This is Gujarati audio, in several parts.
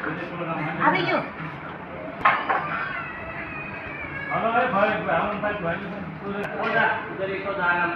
આવી ગયો. હલો અરે ભાઈ આમ ભાઈ ભાઈ ઓલા ઉધર તો આરામ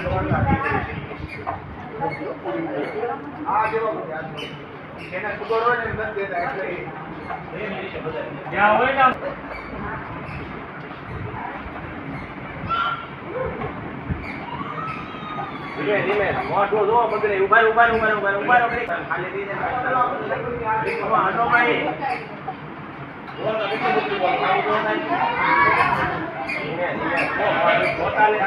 Thank you. ધીમે ધીમે મોઢું જો બગડે ઊભા રહો, ઊભા ઊભા ઊભા ઊભા ખાલી આવું તો થાય. ધીમે ધીમે. પોતાને.